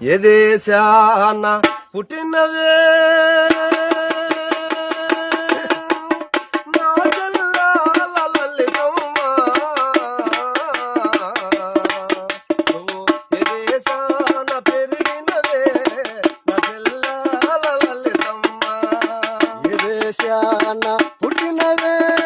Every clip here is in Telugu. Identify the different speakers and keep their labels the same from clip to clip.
Speaker 1: ఏ దేశాన పుట్టినవే?
Speaker 2: పుట్టినవే?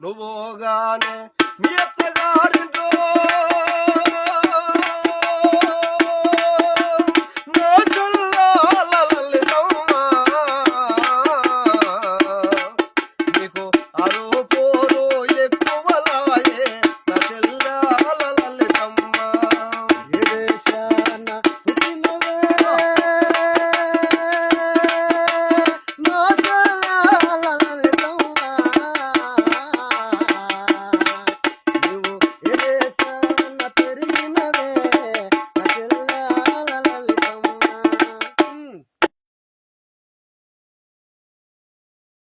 Speaker 1: నువ్వుగానే మీ అత్తగారింటో మీకు